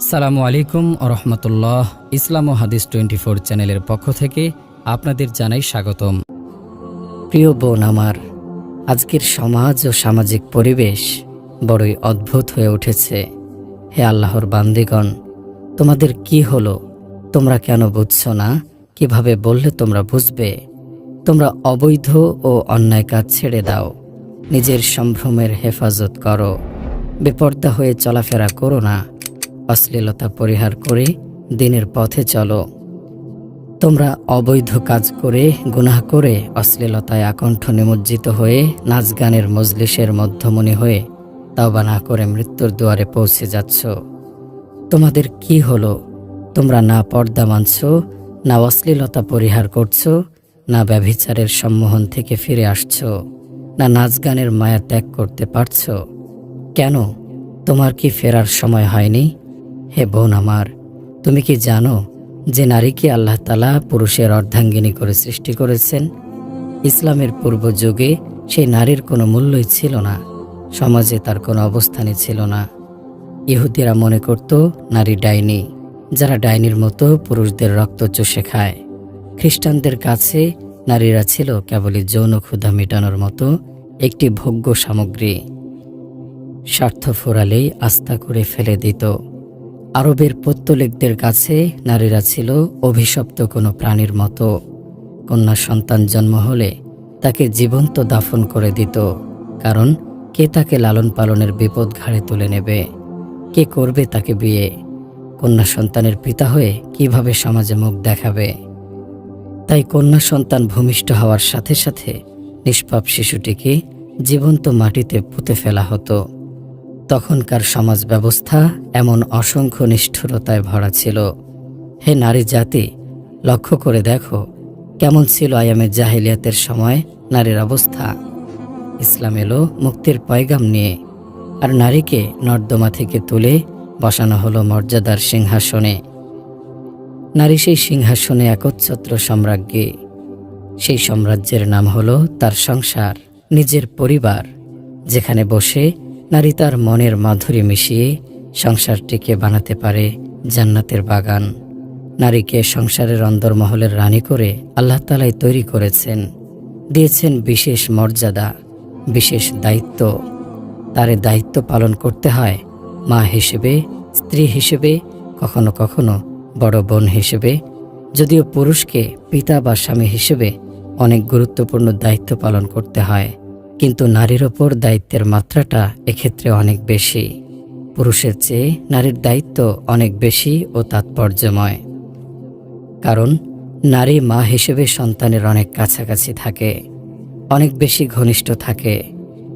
সালামু আলাইকুম রহমতুল্লাহ। ইসলাম ও হাদিস টোয়েন্টি ফোর চ্যানেলের পক্ষ থেকে আপনাদের জানাই স্বাগতম। প্রিয় বোন আমার, আজকের সমাজ ও সামাজিক পরিবেশ বড়ই অদ্ভুত হয়ে উঠেছে। হে আল্লাহর বান্দিগণ, তোমাদের কি হলো? তোমরা কেন বুঝছ না? কীভাবে বললে তোমরা বুঝবে? তোমরা অবৈধ ও অন্যায় কাজ ছেড়ে দাও। নিজের সম্ভ্রমের হেফাজত করো। বেপর্দা হয়ে চলাফেরা করো না। অশ্লীলতা পরিহার করে দিনের পথে চলো। তোমরা অবৈধ কাজ করে, গুনাহ করে, অশ্লীলতায় আকণ্ঠ নিমজ্জিত হয়ে নাচ গানের মজলিসের মধ্যমণি হয়ে, তাওবা না করে মৃত্যুর দুয়ারে পৌঁছে যাচ্ছ। তোমাদের কি হলো? তোমরা না পর্দা মানছ, না অশ্লীলতা পরিহার করছ, না ব্যভিচারের সম্মোহন থেকে ফিরে আসছো, না নাচ গানের মায়া ত্যাগ করতে পারছ। কেন? তোমার কি ফেরার সময় হয়নি? হে বোন আমার, তুমি কি জানো যে নারীকে আল্লাহ তালা পুরুষের অর্ধাঙ্গিনী করে সৃষ্টি করেছেন? ইসলামের পূর্ব যুগে সেই নারীর কোনো মূল্যই ছিল না, সমাজে তার কোনো অবস্থানই ছিল না। ইহুদিরা মনে করত নারী ডাইনি, যারা ডাইনির মতো পুরুষদের রক্ত চষে খায়। খ্রিস্টানদের কাছে নারীরা ছিল কেবলই যৌন ক্ষুধা মেটানোর মতো একটি ভোগ্য সামগ্রী, স্বার্থ ফোরালেই আস্থা করে ফেলে দিত। আরবের পত্তলিকদের কাছে নারীরা ছিল অভিশপ্ত কোনো প্রাণীর মতো। কন্যা সন্তান জন্ম হলে তাকে জীবন্ত দাফন করে দিত, কারণ কে তাকে লালন পালনের বিপদ ঘাড়ে তুলে নেবে? কে করবে তাকে বিয়ে? কন্যা সন্তানের পিতা হয়ে কীভাবে সমাজে মুখ দেখাবে? তাই কন্যা সন্তান ভূমিষ্ঠ হওয়ার সাথে সাথে নিষ্পাপ শিশুটিকে জীবন্ত মাটিতে পুঁতে ফেলা হতো। তখনকার সমাজ ব্যবস্থা এমন অসংখ্য নিষ্ঠুরতায় ভরা ছিল। হে নারী জাতি, লক্ষ্য করে দেখো কেমন ছিল আয়ামে জাহিলিয়াতের সময় নারীর অবস্থা। ইসলাম এলো মুক্তির পয়গাম নিয়ে আর নারীকে নর্দমা থেকে তুলে বসানো হলো মর্যাদার সিংহাসনে। নারী সেই সিংহাসনে একচ্ছত্র সম্রাজ্ঞী। সেই সাম্রাজ্যের নাম হলো তার সংসার, নিজের পরিবার, যেখানে বসে নারী তার মনের মাধুরী মিশিয়ে সংসারটিকে বানাতে পারে জান্নাতের বাগান। নারীকে সংসারের অন্দরমহলের রানী করে আল্লাহ তালাই তৈরি করেছেন। দিয়েছেন বিশেষ মর্যাদা, বিশেষ দায়িত্ব। তারে দায়িত্ব পালন করতে হয় মা হিসেবে, স্ত্রী হিসেবে, কখনো কখনো বড় বোন হিসেবে। যদিও পুরুষকে পিতা বা স্বামী হিসেবে অনেক গুরুত্বপূর্ণ দায়িত্ব পালন করতে হয়। কিন্তু নারীর ওপর দায়িত্বের মাত্রাটা এক্ষেত্রে অনেক বেশি। পুরুষের চেয়ে নারীর দায়িত্ব অনেক বেশি ও তাৎপর্যময়। কারণ, নারী মা হিসেবে সন্তানের অনেক কাছাকাছি থাকে, অনেক বেশি ঘনিষ্ঠ থাকে,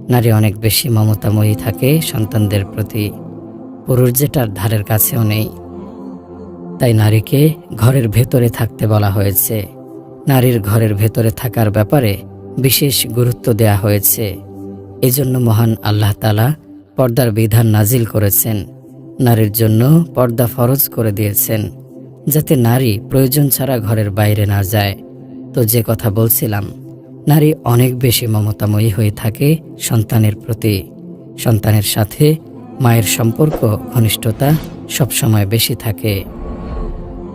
নারী অনেক বেশি মমতাময়ী থাকে সন্তানদের প্রতি। পুরুষ যেটার ধারের কাছেও নেই। তাই নারীকে ঘরের ভেতরে থাকতে বলা হয়েছে। নারীর ঘরের ভেতরে থাকার ব্যাপারে বিশেষ গুরুত্ব দেয়া হয়েছে। এজন্য মহান আল্লাহ তালা পর্দার বিধান নাজিল করেছেন। নারীর জন্য পর্দা ফরজ করে দিয়েছেন, যাতে নারী প্রয়োজন ছাড়া ঘরের বাইরে না যায়। তো যে কথা বলছিলাম, নারী অনেক বেশি মমতাময়ী হয়ে থাকে সন্তানের প্রতি। সন্তানের সাথে মায়ের সম্পর্ক, ঘনিষ্ঠতা সবসময় বেশি থাকে।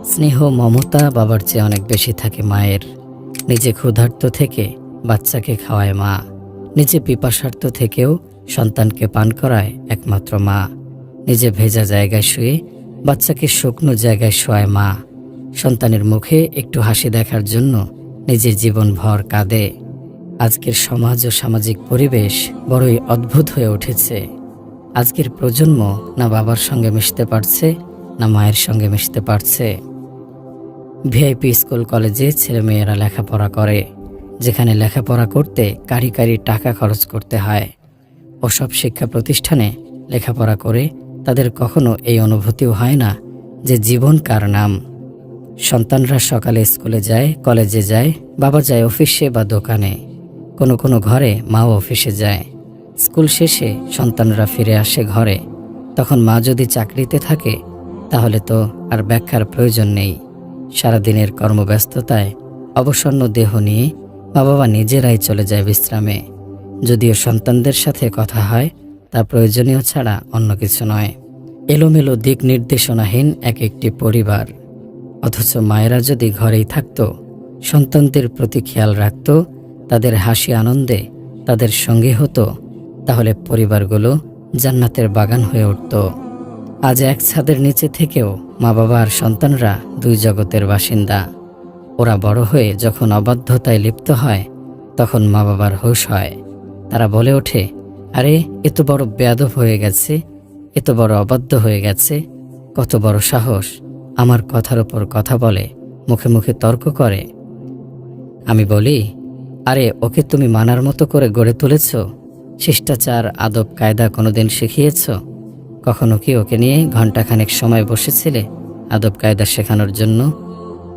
স্নেহ, মমতা বাবার চেয়ে অনেক বেশি থাকে মায়ের। নিজে ক্ষুধার্ত থেকে বাচ্চাকে খাওয়ায় মা। নিজে পিপাসার্থ থেকেও সন্তানকে পান করায় একমাত্র মা। নিজে ভেজা জায়গায় শুয়ে বাচ্চাকে শুকনো জায়গায় শোয়ায় মা। সন্তানের মুখে একটু হাসি দেখার জন্য নিজের জীবন ভর কাঁদে। আজকের সমাজ ও সামাজিক পরিবেশ বড়ই অদ্ভুত হয়ে উঠেছে। আজকের প্রজন্ম না বাবার সঙ্গে মিশতে পারছে, না মায়ের সঙ্গে মিশতে পারছে। ভিআইপি স্কুল কলেজে ছেলেমেয়েরা লেখাপড়া করে। যেখানে লেখাপড়া করতে কারি কারি টাকা খরচ করতে হয় ওসব শিক্ষা প্রতিষ্ঠানে লেখাপড়া করে তাদের কখনো এই অনুভূতিও হয় না যে জীবন কার নাম। সন্তানরা সকালে স্কুলে যায়, কলেজে যায়, বাবা যায় অফিসে বা দোকানে। কোনো কোনো ঘরে মাও অফিসে যায়। স্কুল শেষে সন্তানরা ফিরে আসে ঘরে। তখন মা যদি চাকরিতে থাকে, তাহলে তো আর ব্যাখ্যার প্রয়োজন নেই। সারাদিনের কর্মব্যস্ততায় অবসন্ন দেহ নিয়ে মা বাবা নিজেরাই চলে যায় বিশ্রামে। যদিও সন্তানদের সাথে কথা হয়, তা প্রয়োজনীয় ছাড়া অন্য কিছু নয়। এলোমেলো দিক নির্দেশনাহীন এক একটি পরিবার। অথচ মায়েরা যদি ঘরেই থাকত, সন্তানদের প্রতি খেয়াল রাখত, তাদের হাসি আনন্দে তাদের সঙ্গে হতো, তাহলে পরিবারগুলো জান্নাতের বাগান হয়ে উঠত। আজ এক ছাদের নিচে থেকেও মা বাবা আর সন্তানরা দুই জগতের বাসিন্দা। ওরা বড় হয়ে যখন অবাধ্যতায় লিপ্ত হয়, তখন মা বাবার হুঁশ হয়। তারা বলে ওঠে, আরে এত বড় বেয়াদব হয়ে গেছে এত বড় অবাধ্য হয়ে গেছে, কত বড় সাহস। আমার কথার ওপর কথা বলে, মুখে মুখে তর্ক করে। আমি বলি, আরে, ওকে তুমি মানার মতো করে গড়ে তুলেছ? শিষ্টাচার, আদব, কায়দা কোনোদিন শিখিয়েছ? কখনো কি ওকে নিয়ে ঘণ্টাখানেক সময় বসেছিলে আদব, কায়দা শেখানোর জন্য?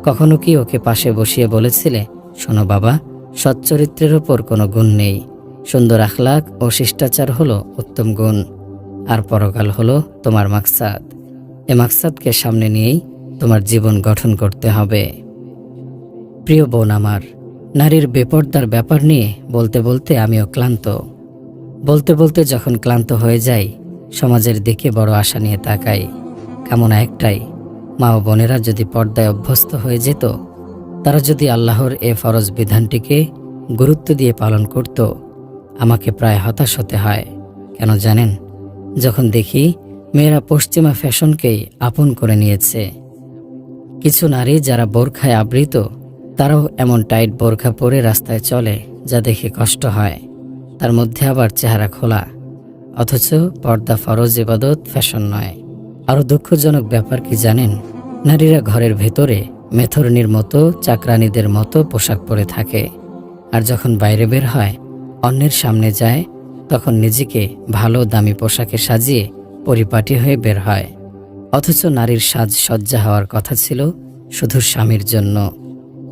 কখনো কি ওকে পাশে বসিয়ে বলেছিলে? শোনো বাবা, সচ্চরিত্রের ওপর কোনো গুণ নেই। সুন্দর আখলাক ও শিষ্টাচার হলো উত্তম গুণ। আর পরকাল হলো তোমার মাকসাদ। এ মাকসাদকে সামনে নিয়েই তোমার জীবন গঠন করতে হবে। প্রিয় বোন আমার, নারীর বেপর্দার ব্যাপার নিয়ে বলতে বলতে আমিও ক্লান্ত। বলতে বলতে যখন ক্লান্ত হয়ে যাই, সমাজের দিকে বড় আশা নিয়ে তাকাই। কামনা একটাই মা ও বোনেরা যদি পর্দায় অভ্যস্ত হয়ে যেত, তারা যদি আল্লাহর এ ফরজ বিধানটিকে গুরুত্ব দিয়ে পালন করত, আমাকে প্রায় হতাশ হতে হয়। কেন জানেন, যখন দেখি মেয়েরা পশ্চিমা ফ্যাশনকেই আপন করে নিয়েছে। কিছু নারী যারা বোরখায় আবৃত, তারাও এমন টাইট বোরখা পরে রাস্তায় চলে, যা দেখে কষ্ট হয়। তার মধ্যে আবার চেহারা খোলা, অথচ পর্দা ফরজ ইবাদত ফ্যাশন নয়। আরও দুঃখজনক ব্যাপার কি জানেন? নারীরা ঘরের ভেতরে মেথরনির মতো চাকরানিদের মতো পোশাক পরে থাকে। আর যখন বাইরে বের হয়, অন্যের সামনে যায়, তখন নিজেকে ভালো দামি পোশাকে সাজিয়ে পরিপাটি হয়ে বের হয়। অথচ নারীর সাজ সজ্জা হওয়ার কথা ছিল শুধু স্বামীর জন্য।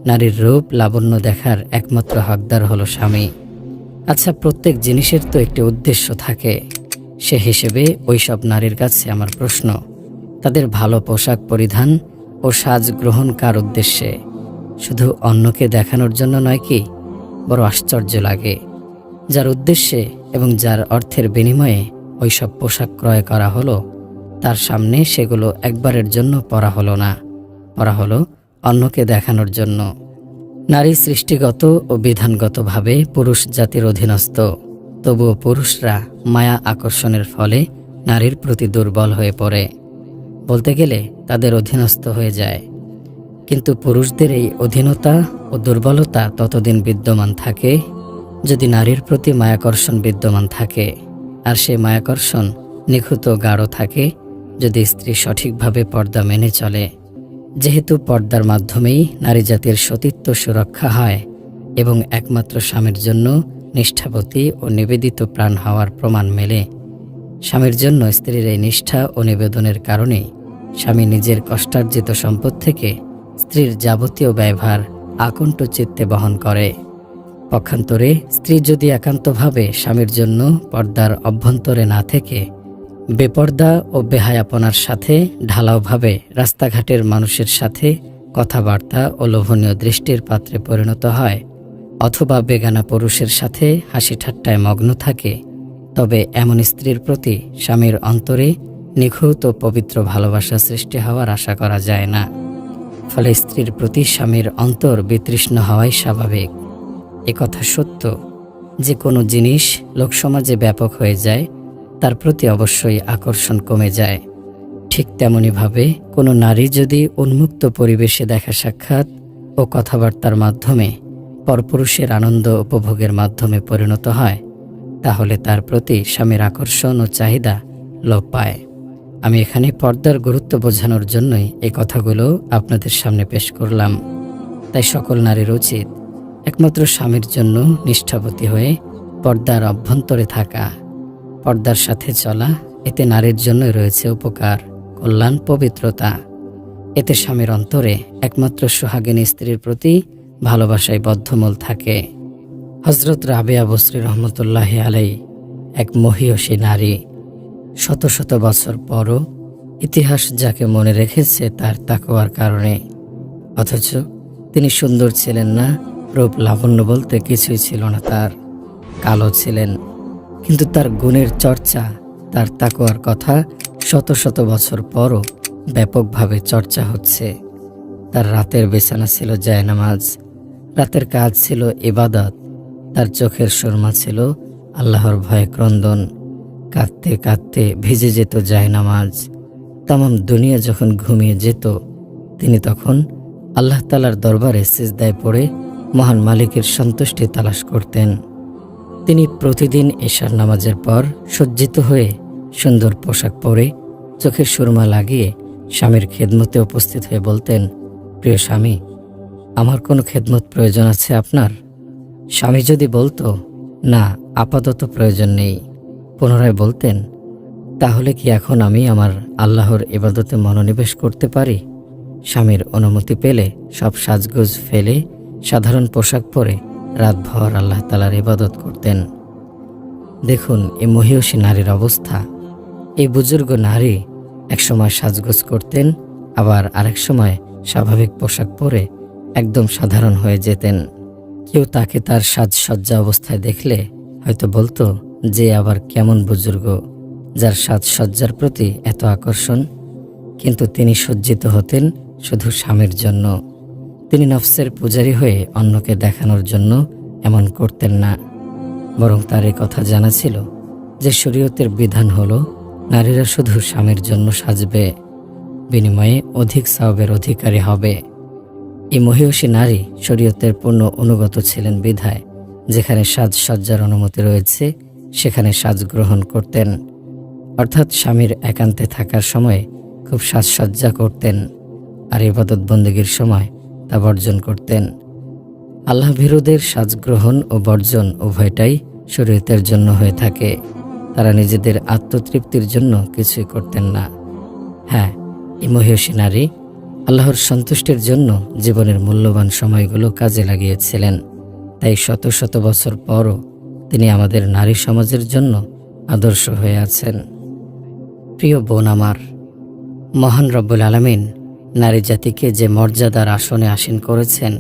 নারীর রূপ লাবণ্য দেখার একমাত্র হকদার হলো স্বামী। আচ্ছা প্রত্যেক জিনিসের তো একটি উদ্দেশ্য থাকে। সে হিসেবে ওইসব নারীর কাছে আমার প্রশ্ন, তাদের ভালো পোশাক পরিধান ও সাজ গ্রহণ কার উদ্দেশ্যে? শুধু অন্যকে দেখানোর জন্য নয় কি, বড় আশ্চর্য লাগে। যার উদ্দেশ্যে এবং যার অর্থের বিনিময়ে ওইসব পোশাক ক্রয় করা হলো, তার সামনে সেগুলো একবারের জন্য পরা হলো না। পরা হলো অন্যকে দেখানোর জন্য। নারী সৃষ্টিগত ও বিধানগতভাবে পুরুষ জাতির অধীনস্থ। তবুও পুরুষরা মায়া আকর্ষণের ফলে নারীর প্রতি দুর্বল হয়ে পড়ে। বলতে গেলে তাদের অধীনস্থ হয়ে যায়। কিন্তু পুরুষদের এই অধীনতা ও দুর্বলতা ততদিন বিদ্যমান থাকে যদি নারীর প্রতি মায়াকর্ষণ বিদ্যমান থাকে। আর সেই মায়াকর্ষণ নিখুঁত গাঢ় থাকে যদি স্ত্রী সঠিকভাবে পর্দা মেনে চলে। যেহেতু পর্দার মাধ্যমেই নারী জাতির সতীত্ব সুরক্ষা হয় এবং একমাত্র স্বামীর জন্য নিষ্ঠাবতী ও নিবেদিত প্রাণ হওয়ার প্রমাণ মেলে। স্বামীর জন্য স্ত্রীর এই নিষ্ঠা ও নিবেদনের কারণেই স্বামী নিজের কষ্টার্জিত সম্পদ থেকে স্ত্রীর যাবতীয় ব্যয়ভার আকণ্ঠ চিত্তে বহন করে। পক্ষান্তরে স্ত্রী যদি একান্তভাবে স্বামীর জন্য পর্দার অভ্যন্তরে না থেকে বেপর্দা ও বেহায়াপনার সাথে ঢালাওভাবে রাস্তাঘাটের মানুষের সাথে কথাবার্তা ও লোভনীয় দৃষ্টির পাত্রে পরিণত হয় অথবা বেগানা পুরুষের সাথে হাসি ঠাট্টায় মগ্ন থাকে, তবে এমন স্ত্রীর প্রতি স্বামীর অন্তরে নিখুঁত ও পবিত্র ভালোবাসা সৃষ্টি হওয়ার আশা করা যায় না। ফলে স্ত্রীর প্রতি স্বামীর অন্তর বিতৃষ্ণ হওয়াই স্বাভাবিক। একথা সত্য। যে কোনো জিনিস লোকসমাজে ব্যাপক হয়ে যায়, তার প্রতি অবশ্যই আকর্ষণ কমে যায়। ঠিক তেমনিভাবে কোনো নারী যদি উন্মুক্ত পরিবেশে দেখা সাক্ষাৎ ও কথাবার্তার মাধ্যমে পরপুরুষের আনন্দ উপভোগের মাধ্যমে পরিণত হয়, তাহলে তার প্রতি স্বামীর আকর্ষণ ও চাহিদা লোপ পায়। আমি এখানে পর্দার গুরুত্ব বোঝানোর জন্যই এই কথাগুলো আপনাদের সামনে পেশ করলাম। তাই সকল নারীর উচিত একমাত্র স্বামীর জন্য নিষ্ঠাবতী হয়ে পর্দার অভ্যন্তরে থাকা, পর্দার সাথে চলা, এতে নারীর জন্য রয়েছে উপকার, কল্যাণ, পবিত্রতা। এতে স্বামীর অন্তরে একমাত্র সোহাগিনী স্ত্রীর প্রতি ভালোবাসায় বদ্ধমূল থাকে। হজরত রাবেয়া বসরি রহমতুল্লাহ আলাই এক মহিয়সী নারী। শত শত বছর পরও ইতিহাস যাকে মনে রেখেছে তার তাকোয়ার কারণে। অথচ তিনি সুন্দর ছিলেন না, রূপ লাবণ্য বলতে কিছুই ছিল না তার। কালো ছিলেন, কিন্তু তার গুণের চর্চা, তার তাকোয়ার কথা শত শত বছর পরও ব্যাপকভাবে চর্চা হচ্ছে। তার রাতের বিছানা ছিল জায়নামাজ। রাতের কাজ ছিল ইবাদত, তার চোখের সুরমা ছিল আল্লাহর ভয়ে ক্রন্দন। কাঁদতে কাঁদতে ভিজে যেত যায় নামাজ তাম দুনিয়া যখন ঘুমিয়ে যেত, তিনি তখন আল্লাহ তালার দরবারে সিজদায় পড়ে মহান মালিকের সন্তুষ্টি তালাশ করতেন। তিনি প্রতিদিন এশার নামাজের পর সজ্জিত হয়ে সুন্দর পোশাক পরে চোখের সুরমা লাগিয়ে স্বামীর খেদমতে উপস্থিত হয়ে বলতেন, প্রিয় স্বামী আমার কোনো খেদমত প্রয়োজন আছে আপনার? স্বামী যদি বলতো, না, আপাতত প্রয়োজন নেই। পুনরায় বলতেন, তাহলে কি এখন আমি আমার আল্লাহর ইবাদতে মনোনিবেশ করতে পারি? স্বামীর অনুমতি পেলে সব সাজগোজ ফেলে সাধারণ পোশাক পরে রাতভর আল্লাহ তালার ইবাদত করতেন। দেখুন, এই মহিষী নারীর অবস্থা। এই বুজুর্গ নারী একসময় সাজগোজ করতেন, আবার আরেক সময় স্বাভাবিক পোশাক পরে একদম সাধারণ হয়ে যেতেন। কেউ তাকে তার সাজসজ্জা অবস্থায় দেখলে হয়তো বলতো যে আবার কেমন বুজুর্গ, যার সাজসজ্জার প্রতি এত আকর্ষণ। কিন্তু তিনি সজ্জিত হতেন শুধু স্বামীর জন্য। তিনি নফসের পূজারী হয়ে অন্যকে দেখানোর জন্য এমন করতেন না। বরং তার এই কথা জানা ছিল যে শরীয়তের বিধান হলো, নারীরা শুধু স্বামীর জন্য সাজবে, বিনিময়ে অধিক সাহবের অধিকারী হবে। এই মহিষী নারী শরীয়তের পূর্ণ অনুগত ছিলেন বিধায়। যেখানে সাজসজ্জার অনুমতি রয়েছে, সেখানে সাজ গ্রহণ করতেন। অর্থাৎ স্বামীর একান্তে থাকার সময় খুব সাজসজ্জা করতেন আর ইবাদত বন্দীগীর সময় তা বর্জন করতেন। আল্লাহ ভীরুদের সাজগ্রহণ ও বর্জন উভয়টাই শরীয়তের জন্য হয়ে থাকে। তারা নিজেদের আত্মতৃপ্তির জন্য কিছুই করতেন না। হ্যাঁ এই নারী আল্লাহর সন্তুষ্টির জন্য জীবনের মূল্যবান সময়গুলো কাজে লাগিয়েছিলেন। তাই শত শত বছর পরও তিনি আমাদের নারী সমাজের জন্য আদর্শ হয়ে আছেন। প্রিয় বোন আমার, মহান রব্বুল আলমিন নারী জাতিকে যে মর্যাদার আসনে আসীন করেছেন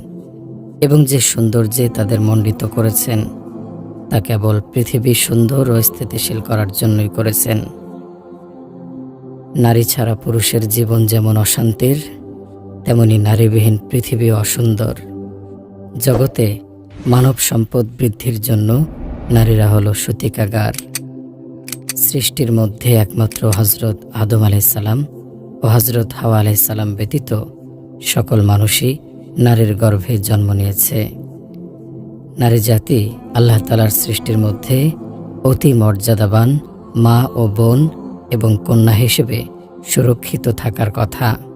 এবং যে সৌন্দর্যে তাদের মণ্ডিত করেছেন, তা কেবল পৃথিবী সুন্দর ও স্থিতিশীল করার জন্যই করেছেন। নারী ছাড়া পুরুষের জীবন যেমন অশান্তির তেমনি নারীবিহীন পৃথিবী অসুন্দর। জগতে মানব সম্পদ বৃদ্ধির জন্য নারীরা হলো সূতিকাগার। সৃষ্টির মধ্যে একমাত্র হজরত আদম আলাইসাল্লাম ও হজরত হাওয়া আলাইসাল্লাম ব্যতীত সকল মানুষই নারীর গর্ভে জন্ম নিয়েছে। নারী জাতি আল্লাহ তালার সৃষ্টির মধ্যে অতি মর্যাদাবান মা ও বোন এবং কন্যা হিসেবে সুরক্ষিত থাকার কথা।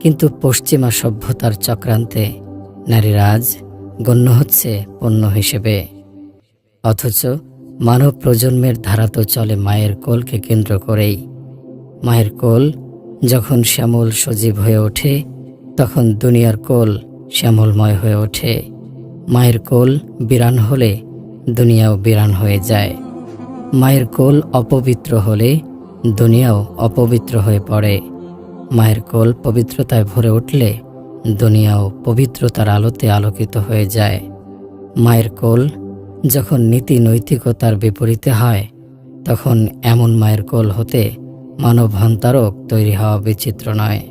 কিন্তু পশ্চিমা সভ্যতার চক্রান্তে নারীরাজ গণ্য হচ্ছে পণ্য হিসেবে। অথচ মানব প্রজন্মের ধারা তো চলে মায়ের কোলকে কেন্দ্র করেই। মায়ের কোল যখন শ্যামল সজীব হয়ে ওঠে, তখন দুনিয়ার কোল শ্যামলময় হয়ে ওঠে। মায়ের কোল বিরান হলে দুনিয়াও বিরান হয়ে যায়। মায়ের কোল অপবিত্র হলে দুনিয়াও অপবিত্র হয়ে পড়ে। মায়ের কোল পবিত্রতায় ভরে উঠলে দুনিয়াও পবিত্রতার আলোতে আলোকিত হয়ে যায়। মায়ের কোল যখন নীতি নৈতিকতার বিপরীতে হয়, তখন এমন মায়ের কোল হতে মানব হন্তারক তৈরি হওয়া বিচিত্র নয়।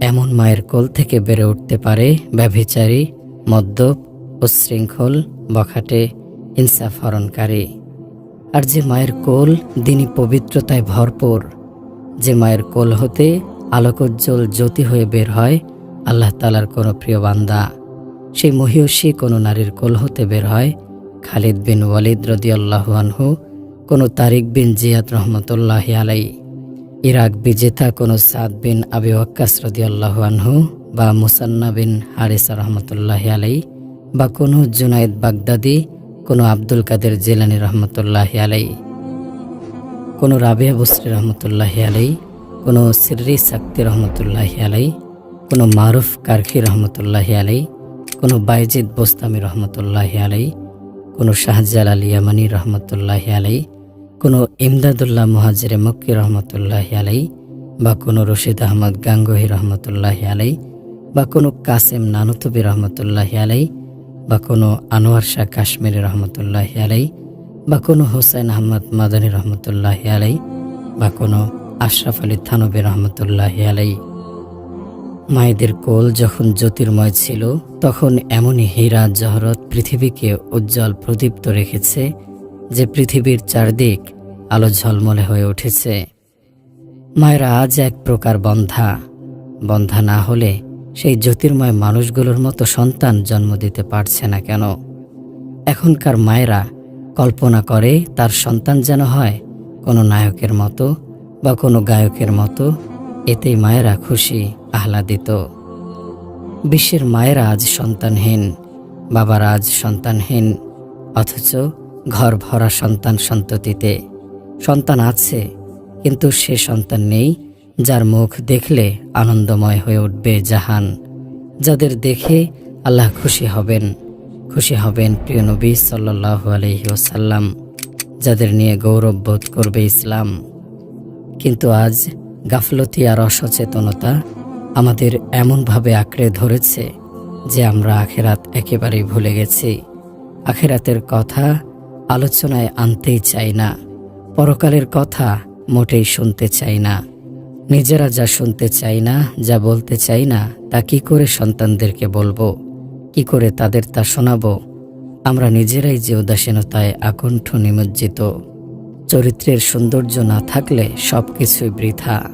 এমন মায়ের কোল থেকে বেড়ে উঠতে পারে ব্যভিচারী, মদ্যপ উচ্ছৃঙ্খল বখাটে, ইনসাফরণকারী। আর যে মায়ের কোল দিনই পবিত্রতায় ভরপুর, যে মায়ের কোল হতে আলোকোজ্জ্বল জ্যোতি হয়ে বের হয়, আল্লাহ তালার কোনো প্রিয় বান্দা। সেই মহিষী কোনো নারীর কোল হতে বের হয়, খালিদ বিন ওয়ালিদ রদিয়াল্লাহু আনহু, কোনো তারিক বিন জিয়াদ রহমতুল্লাহ আলাই ইরাক বিজেতা কোনো সাদ বিন আবি ওয়াক্কাস রদিয়াল্লাহু আনহু বা মুসান্না বিন হারিসা রহমতুল্লাহ আলাই বা কোনো জুনাইদ বাগদাদি, কোনো আব্দুল কাদের জেলানি রহমতুল্লাহ আলাই কোনো রাবিয়া বসরি রহমতুল্লাহ আলাই কোনো সিররি সাক্তি রহমতুল্লাহ আলাই কোনো মারুফ কারখি রহমতুল্লাহ আলাই কোনো বাইজিদ বোস্তামি রহমতুল্লাহ আলাই কোনো শাহজালাল ইয়ামানি রহমতুল্লাহ আলাই কোনো ইমদাদুল্লাহ মুহাজিরে মক্কি রহমতুল্লাহ আলাই বা কোনো রশিদ আহমদ গাঙ্গহি রহমতুল্লাহ আলাই বা কোনো কাসেম নানুতবি রহমতুল্লাহ আলাই বা কোনো আনোয়ার শাহ কাশ্মীরি রহমতুল্লাহ আলাই বা কোনো হোসেন আহমদ মাদানী রহমতুল্লাহ আলাই বা কোনো আশরাফ আলী থানবী রহমতুল্লাহ আলাই মায়েদের কোল যখন জ্যোতির্ময় ছিল, তখন এমনই হীরা জহরত পৃথিবীকে উজ্জ্বল প্রদীপ্ত রেখেছে, যে পৃথিবীর চারদিক আলো ঝলমলে হয়ে উঠেছে। মায়েরা আজ এক প্রকার বন্ধা। বন্ধা না হলে সেই জ্যোতির্ময় মানুষগুলোর মতো সন্তান জন্ম দিতে পারছে না কেন? এখনকার মায়েরা কল্পনা করে তার সন্তান যেন হয় কোনো নায়কের মতো বা কোনো গায়কের মতো এতেই মায়েরা খুশি, আহ্লাদিত। বিশ্বের মায়েরা আজ সন্তানহীন, বাবারা আজ সন্তানহীন, অথচ ঘর ভরা সন্তান সন্ততিতে। সন্তান আছে, কিন্তু সে সন্তান নেই, যার মুখ দেখলে আনন্দময় হয়ে উঠবে জাহান। যাদের দেখে আল্লাহ খুশি হবেন খুশি হবেন প্রিয় নবী সাল্লাহ আলহি ওসাল্লাম যাদের নিয়ে গৌরব বোধ করবে ইসলাম। কিন্তু আজ গাফলতি আর অসচেতনতা আমাদের এমনভাবে আঁকড়ে ধরেছে যে আমরা আখেরাত একেবারেই ভুলে গেছি। আখেরাতের কথা আলোচনায় আনতেই চাই না, পরকালের কথা মোটেই শুনতে চাই না। নিজেরা যা শুনতে চাই না, যা বলতে চাই না, তা কি করে সন্তানদেরকে বলব? কি করে তাদের তা শোনাবো? আমরা নিজেরাই যে উদাসীনতায় আকণ্ঠ নিমজ্জিত। চরিত্রের সৌন্দর্য না থাকলে সব কিছুই বৃথা।